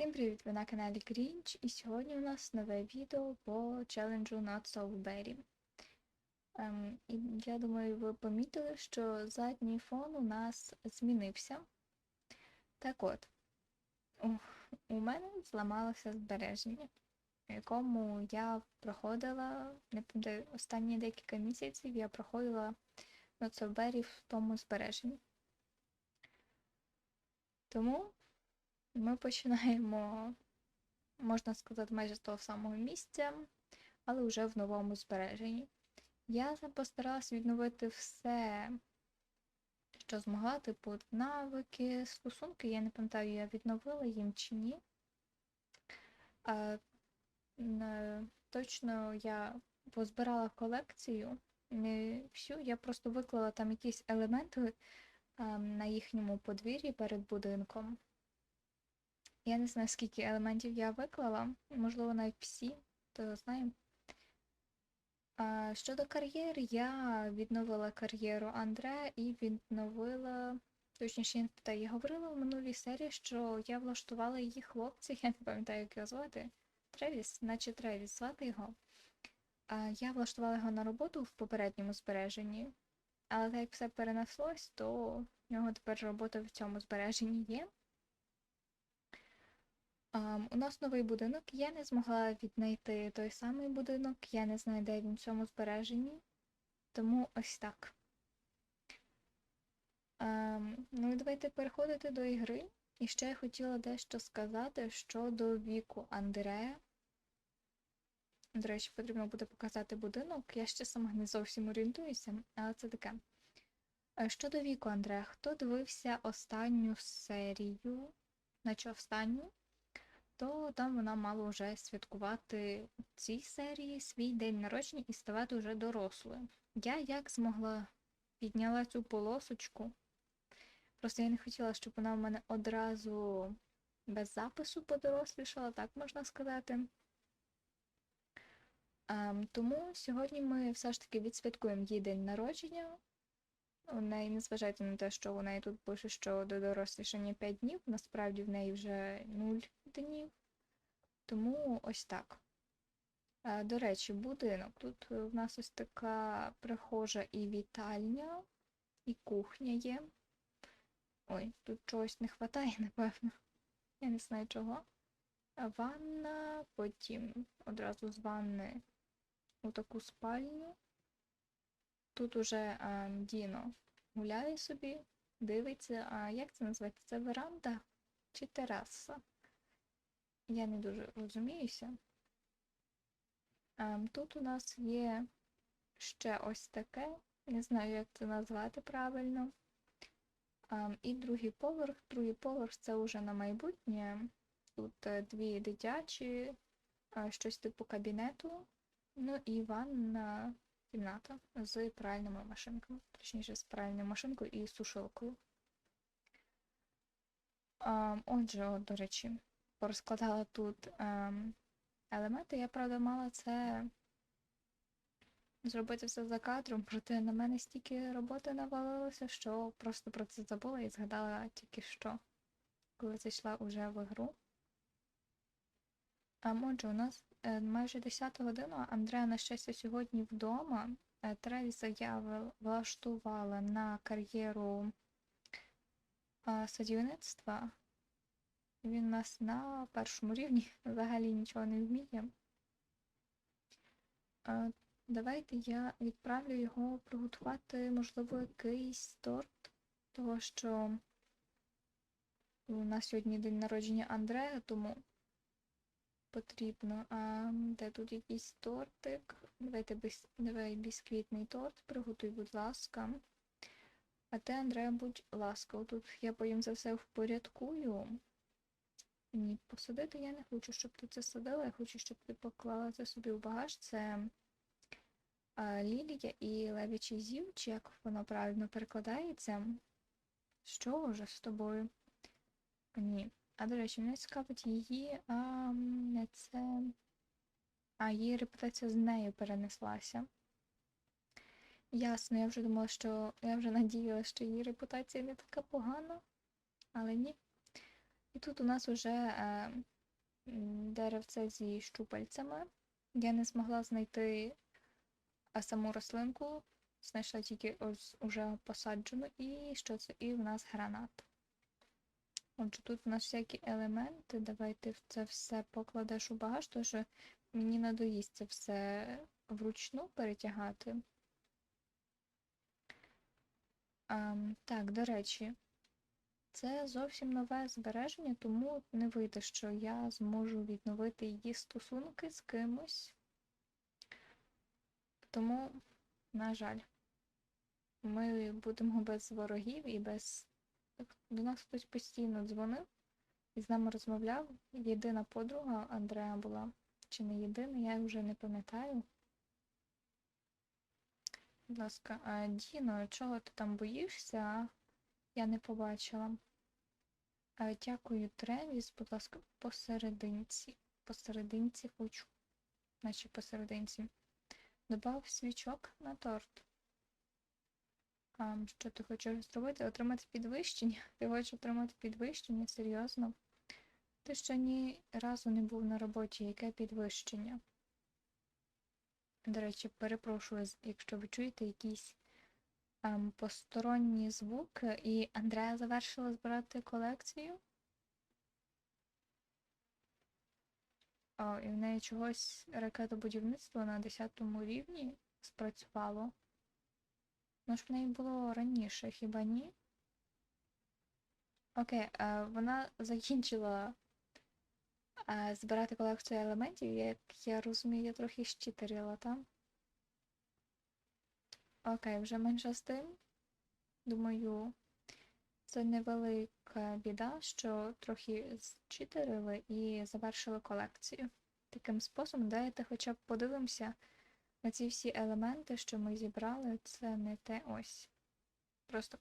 Всім привіт! Ви на каналі Грінч, і сьогодні у нас нове відео по челенджу Not So Ем, і я думаю, ви помітили, що задній фон у нас змінився. Так от, у, мене зламалося збереження, в якому я проходила, не пам'ятаю, останні декілька місяців я проходила Not So в тому збереженні. Тому ми починаємо, можна сказати, майже з того самого місця, але вже в новому збереженні. Я постаралась відновити все, що змогла, типу навики, стосунки. Я не пам'ятаю, я відновила їм чи ні. А, не, точно я позбирала колекцію, не всю, я просто виклала там якісь елементи а, на їхньому подвір'ї перед будинком. Я не знаю, скільки елементів я виклала, можливо, навіть всі, то знаємо. Щодо кар'єр, я відновила кар'єру Андре і відновила, точніше, я не я говорила в минулій серії, що я влаштувала її хлопця, я не пам'ятаю, як його звати. Тревіс, наче Тревіс, звати його. Я влаштувала його на роботу в попередньому збереженні, але так як все перенеслось, то в нього тепер робота в цьому збереженні є. У нас новий будинок. Я не змогла віднайти той самий будинок, я не знаю, де він в цьому збереженні. Тому ось так. Um, ну і давайте переходити до ігри. І ще я хотіла дещо сказати щодо віку Андрея. До речі, потрібно буде показати будинок. Я ще сама не зовсім орієнтуюся, але це таке. Щодо віку Андрея, хто дивився останню серію, наче останню? То там вона мала вже святкувати в цій серії свій день народження і ставати вже дорослою. Я як змогла підняла цю полосочку. Просто я не хотіла, щоб вона в мене одразу без запису подорослішала, так можна сказати. Um, тому сьогодні ми все ж таки відсвяткуємо її день народження. У неї, не на те, що у неї тут пише, що до дорослішання 5 днів, насправді в неї вже 0 днів. Тому ось так. До речі, будинок. Тут в нас ось така прихожа і вітальня, і кухня є. Ой, тут чогось не вистачає, напевно. Я не знаю чого. Ванна, потім одразу з ванни у таку спальню. Тут уже а, Діно гуляє собі, дивиться, а як це називається? Це веранда чи тераса? Я не дуже розуміюся. А, тут у нас є ще ось таке, не знаю, як це назвати правильно. А, і другий поверх. Другий поверх це вже на майбутнє. Тут дві дитячі, щось типу кабінету, ну і ванна кімната з пральними машинками, точніше, з пральною машинкою і сушилкою. Отже, от, до речі, порозкладала тут а, елементи. Я, правда, мала це зробити все за кадром, проте на мене стільки роботи навалилося, що просто про це забула і згадала тільки що, коли зайшла уже в ігру. А отже, у нас майже 10 година. Андреа, на щастя, сьогодні вдома. Е, Тревіса я влаштувала на кар'єру садівництва. Він у нас на першому рівні взагалі нічого не вміє. Давайте я відправлю його приготувати, можливо, якийсь торт, того що у нас сьогодні день народження Андрея, тому потрібно. А де тут якийсь тортик? Давайте без... давай бісквітний торт, приготуй, будь ласка. А те, Андрея, будь ласка, тут я поїм за все впорядкую. Ні, посадити я не хочу, щоб ти це садила, я хочу, щоб ти поклала це собі в багаж. Це а, Лілія і Левічий Зів, чи як воно правильно перекладається. Що вже з тобою? Ні. А, до речі, мене цікавить її, а це. А, її репутація з нею перенеслася. Ясно, я вже думала, що. Я вже надіялася, що її репутація не така погана, але ні. І тут у нас вже е, деревце зі щупальцями. Я не змогла знайти саму рослинку, знайшла тільки ось уже посаджену, і що це? І в нас гранат. Отже, тут у нас всякі елементи. Давайте це все покладеш у багаж, тому що мені надоїсть це все вручну перетягати. Ам, так, до речі, це зовсім нове збереження, тому не вийде, що я зможу відновити її стосунки з кимось. Тому, на жаль, ми будемо без ворогів і без. До нас хтось постійно дзвонив і з нами розмовляв. Єдина подруга Андреа була, чи не єдина, я вже не пам'ятаю. Будь ласка, а Діно, чого ти там боїшся? Я не побачила. А, Дякую, Тревіс, будь ласка, посерединці. Посерединці хочу. Наче посерединці. Добав свічок на торт. Що ти хочеш зробити? Отримати підвищення? Ти хочеш отримати підвищення? Серйозно? Ти ще ні разу не був на роботі. Яке підвищення? До речі, перепрошую, якщо ви чуєте якісь ем, посторонні звуки, і Андрея завершила збирати колекцію. О, і в неї чогось ракетобудівництво на 10 рівні спрацювало. Ну ж в неї було раніше, хіба ні? Окей, е, вона закінчила е, збирати колекцію елементів, як я розумію, я трохи щитерила там. Окей, вже менше з тим. Думаю, це невелика біда, що трохи зчитерили і завершили колекцію. Таким способом, давайте хоча б подивимося на ці всі елементи, що ми зібрали. Це не те ось. Просто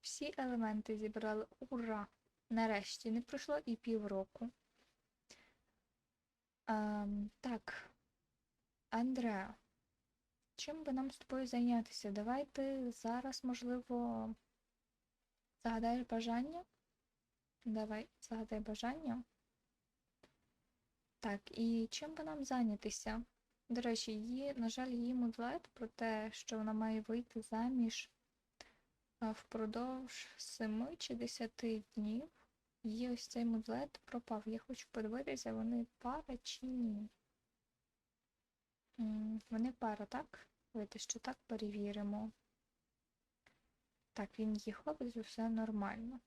всі елементи зібрали. Ура! Нарешті не пройшло і півроку. Ем, так, Андреа. Чим би нам з тобою зайнятися? Давай ти зараз, можливо, загадаєш бажання? Давай, загадай бажання. Так, і чим би нам зайнятися? До речі, її, на жаль, її мудлет про те, що вона має вийти заміж впродовж 7 чи 10 днів. Її ось цей мудлет пропав. Я хочу подивитися, вони пара чи ні. Вони пара, так? Давайте ще так перевіримо. Так, він її хлопець, все нормально.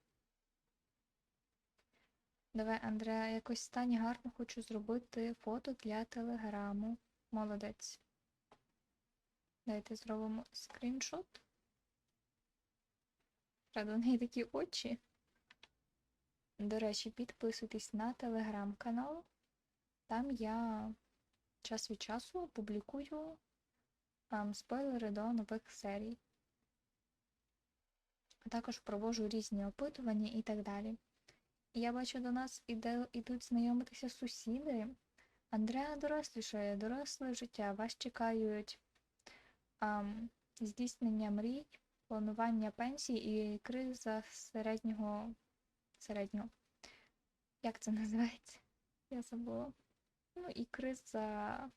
Давай, Андреа, якось стань гарно, хочу зробити фото для телеграму. Молодець. Давайте зробимо скріншот. Правда, у неї такі очі. До речі, підписуйтесь на телеграм-канал. Там я час від часу публікую ем, спойлери до нових серій. А також проводжу різні опитування і так далі. Я бачу, до нас іде, ідуть знайомитися сусіди. Андреа дорослішає, доросле життя. Вас чекають ем, здійснення мрій, планування пенсії і криза середнього. середнього. Як це називається? Я забула. Ну і криза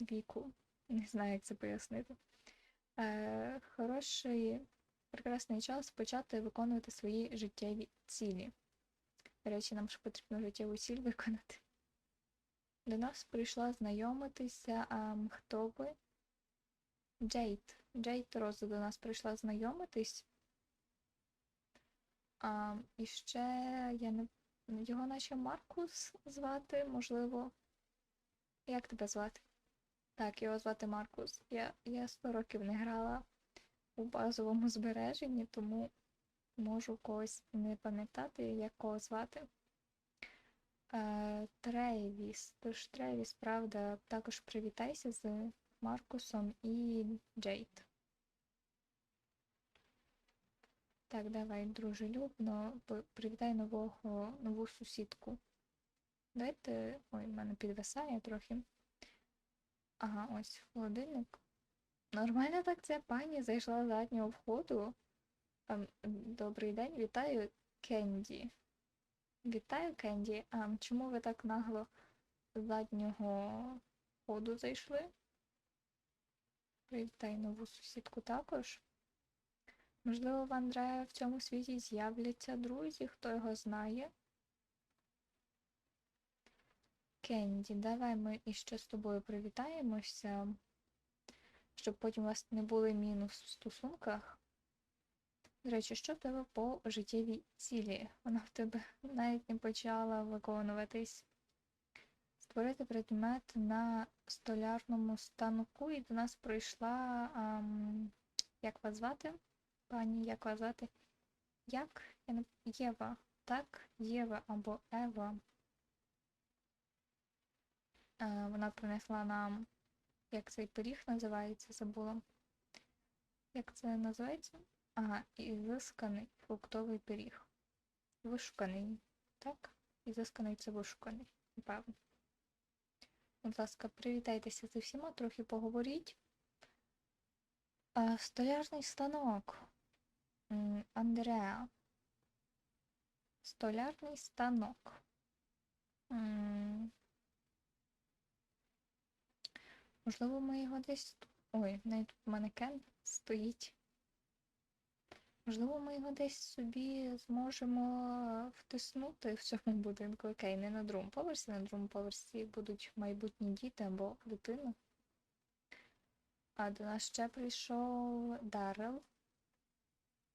віку. Не знаю, як це пояснити. Е, хороший, прекрасний час почати виконувати свої життєві цілі. До речі, нам ж потрібно життєву ціль виконати. До нас прийшла знайомитися, а хто ви? Джейд. Джейд Роза до нас прийшла знайомитись. А, і ще я не. Його наче Маркус звати, можливо. Як тебе звати? Так, його звати Маркус. Я, я 100 років не грала у базовому збереженні, тому можу когось не пам'ятати, як кого звати. Е, Трейвіс. Тож Трейвіс, правда, також привітайся з Маркусом і Джейд. Так, давай, дружелюбно, привітай нового, нову сусідку. Дайте. Ой, в мене підвисає трохи. Ага, ось холодильник. Нормально так ця пані зайшла з заднього входу. Ем, Добрий день, вітаю, Кенді. Вітаю, Кенді. А чому ви так нагло заднього ходу зайшли? Привітай нову сусідку також. Можливо, в Андрея в цьому світі з'являться друзі, хто його знає. Кенді, давай ми іще з тобою привітаємося, щоб потім у вас не були мінус в стосунках. До речі, що в тебе по життєвій цілі? Вона в тебе навіть не почала виконуватись. Створити предмет на столярному станку, і до нас прийшла. Ам, як вас звати? Пані, як вас звати? Як? Єва. Так, Єва або Ева. Е, вона принесла нам, як цей пиріг називається, забула. Як це називається? Ага, ізисканий фруктовий пиріг. Вишуканий. Так? Ізисканий це вишуканий, напевно. Будь ласка, привітайтеся зі всіма, трохи поговоріть. А, столярний станок. Андреа. Столярний станок. Можливо, ми його десь. Ой, навіть манекен стоїть. Можливо, ми його десь собі зможемо втиснути в цьому будинку. Окей, не на другому поверсі, на другому поверсі будуть майбутні діти або дитина. А до нас ще прийшов Даррел.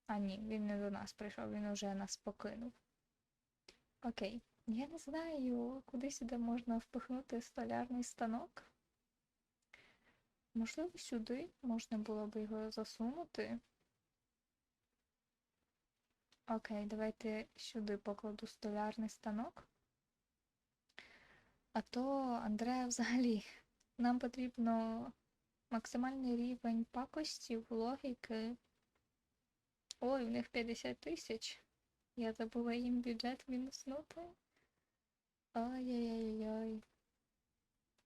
А ні, він не до нас прийшов, він уже нас покинув. Окей. Я не знаю, куди сюди можна впихнути столярний станок. Можливо, сюди можна було б його засунути. Окей, давайте сюди покладу столярний станок. А то, Андрея, взагалі, нам потрібно максимальний рівень пакостів, логіки. Ой, у них 50 тисяч. Я забула їм бюджет мінуснути. Ой-ой-ой-ой.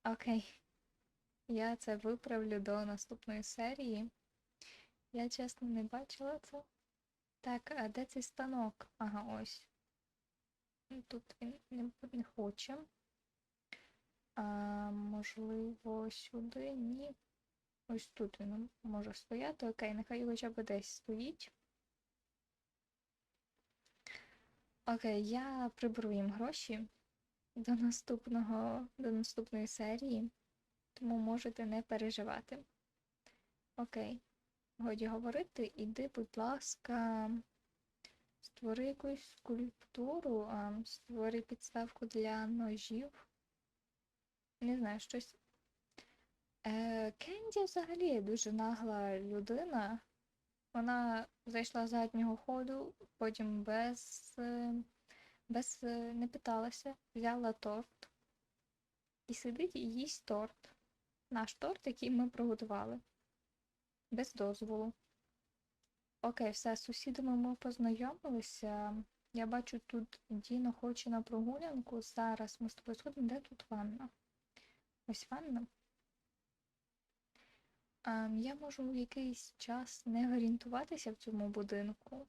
Окей. Я це виправлю до наступної серії. Я чесно не бачила це. Так, а де цей станок? Ага, ось. Ну, Тут він не, не хоче. А, можливо, сюди? Ні. Ось тут він може стояти. Окей, нехай хоча б десь стоїть. Окей, я приберу їм гроші до наступного, до наступної серії, тому можете не переживати. Окей. Годі говорити, іди, будь ласка, створи якусь скульптуру, створи підставку для ножів. Не знаю, щось. Е, Кенді взагалі дуже нагла людина. Вона зайшла з заднього ходу, потім без, е, без е, не питалася, взяла торт і сидить і їсть торт. Наш торт, який ми приготували. Без дозволу. Окей, все, з сусідами ми познайомилися. Я бачу, тут Діно хоче на прогулянку. Зараз ми з тобою сходимо. Де тут ванна? Ось ванна. А, я можу в якийсь час не орієнтуватися в цьому будинку.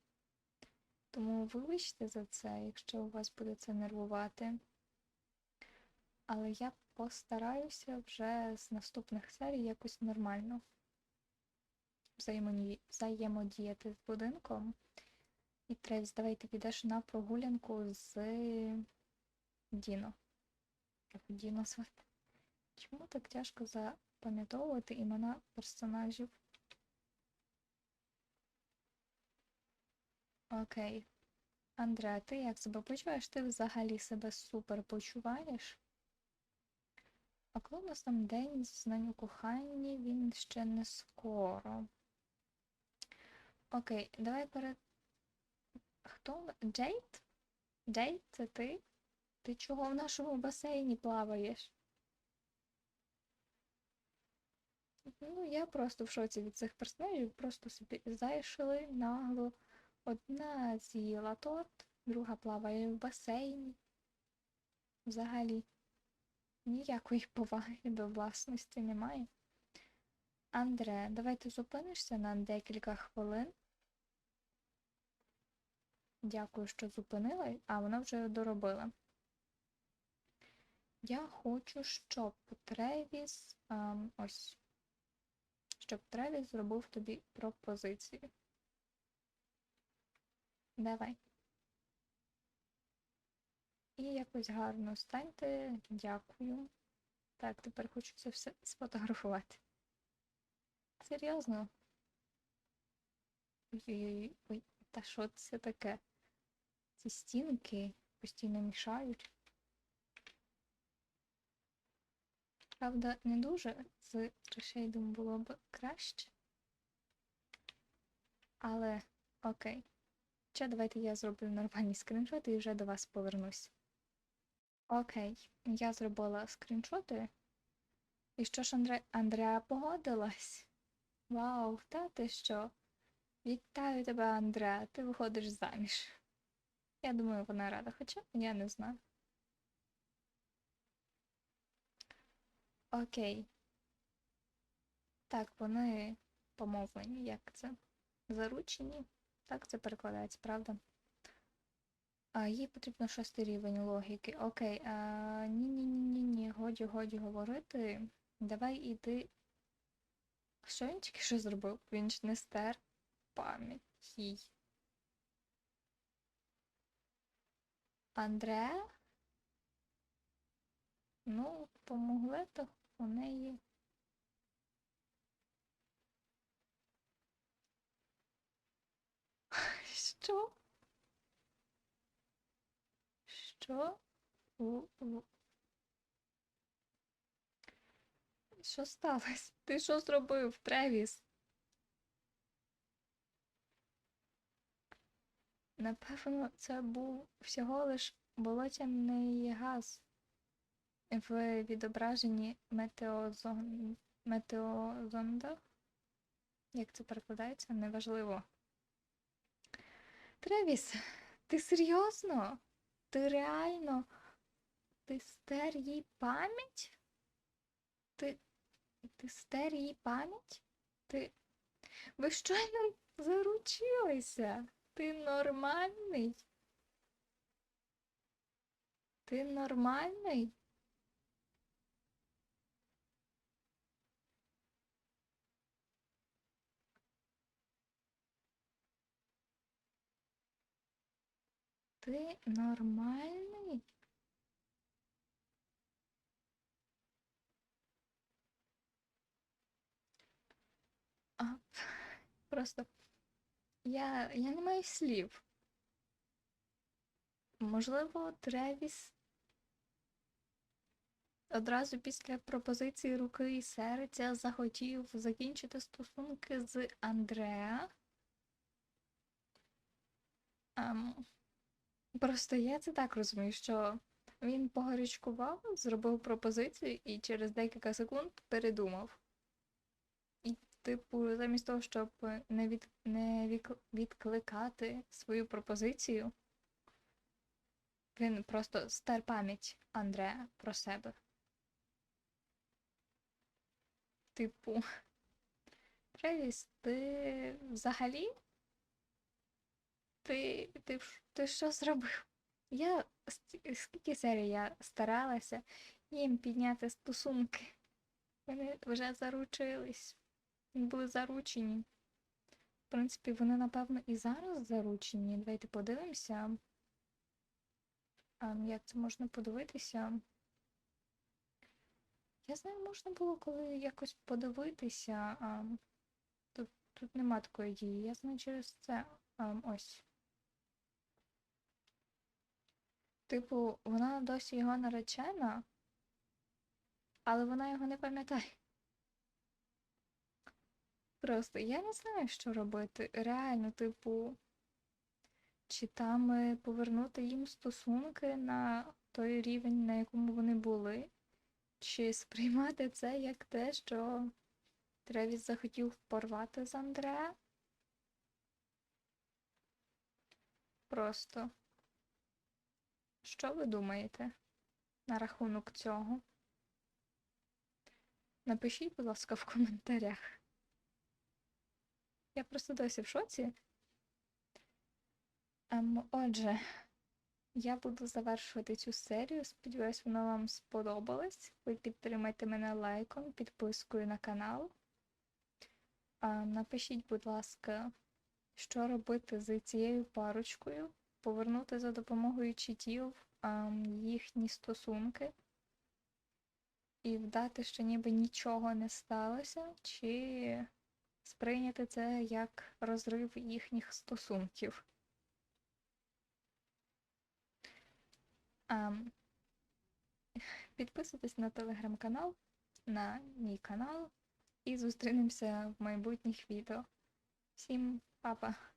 Тому вибачте за це, якщо у вас буде це нервувати. Але я постараюся вже з наступних серій якось нормально. Взаємодіяти з будинком. І Тревіс, давай ти підеш на прогулянку з Діно. Як Діно звати? Чому так тяжко запам'ятовувати імена персонажів? Окей. Андреа, ти як себе почуваєш? Ти взагалі себе супер почуваєш? А коли у нас там день знань у коханні, він ще не скоро. Окей, давай перед. Хто? Джейд? Джейд, це ти? Ти чого в нашому басейні плаваєш? Ну, я просто в шоці від цих персонажів, просто собі зайшли нагло. Одна з'їла торт, друга плаває в басейні. Взагалі ніякої поваги до власності немає. Андре, давай ти зупинишся на декілька хвилин. Дякую, що зупинила, а вона вже доробила. Я хочу, щоб Тревіс. ем, ось. Щоб Тревіс зробив тобі пропозицію. Давай. І якось гарно станьте. Дякую. Так, тепер хочу це все сфотографувати. Серйозно? Ой-ой-ой, ой, та що це таке? Ці стінки постійно мішають. Правда, не дуже з решейдом було б краще. Але окей. Ще давайте я зроблю нормальні скріншоти і вже до вас повернусь. Окей, я зробила скріншоти. І що ж Андре... Андреа погодилась? Вау, та ти що? Вітаю тебе, Андреа, ти виходиш заміж. Я думаю, вона рада, хоча я не знаю. Окей. Так, вони помовлені, як це? Заручені. Так це перекладається, правда? А, їй потрібно шостий рівень логіки. Окей, а, ні-ні-ні-ні, годі, годі говорити. Давай іди. Що він тільки що зробив? Він ж не стер пам'ять. Андре? Ну, помогли то у неї. Що? Що? У, у. Що сталося? Ти що зробив, Тревіс? Напевно, це був всього лиш болотяний газ в відображенні метеозон... метеозонда. Як це перекладається? Неважливо. Тревіс, ти серйозно? Ти реально? Ти стер їй пам'ять? Ти. Стер їй пам'ять? Ти. Ви щойно заручилися? Ти нормальний? Ти нормальний? Ти нормальний? Просто я, я не маю слів. Можливо, Тревіс одразу після пропозиції руки і серця захотів закінчити стосунки з Андреа. Ем, просто я це так розумію, що він погарячкував, зробив пропозицію і через декілька секунд передумав. Типу, замість того, щоб не, від, не вік, відкликати свою пропозицію, він просто стер пам'ять Андреа про себе. Типу, Тревіс, ти взагалі? Ти, ти, ти що зробив? Я скільки серій я старалася їм підняти стосунки. Вони вже заручились. Були заручені. В принципі, вони, напевно, і зараз заручені. Давайте подивимося. Як це можна подивитися? Я знаю, можна було коли якось подивитися. Тут, тут нема такої дії. Я знаю через це. Ось. Типу, вона досі його наречена, але вона його не пам'ятає. Просто я не знаю, що робити. Реально, типу, чи там е, повернути їм стосунки на той рівень, на якому вони були, чи сприймати це як те, що Тревіс захотів порвати з Андре. Просто. Що ви думаєте на рахунок цього? Напишіть, будь ласка, в коментарях. Я просто досі в шоці. Ем, отже, я буду завершувати цю серію. Сподіваюсь, вона вам сподобалась. Ви підтримайте мене лайком, підпискою на канал. А, напишіть, будь ласка, що робити з цією парочкою, повернути за допомогою читів ам, їхні стосунки і вдати, що ніби нічого не сталося, чи сприйняти це як розрив їхніх стосунків. Ам, підписуйтесь на телеграм-канал, на мій канал і зустрінемося в майбутніх відео. Всім па-па!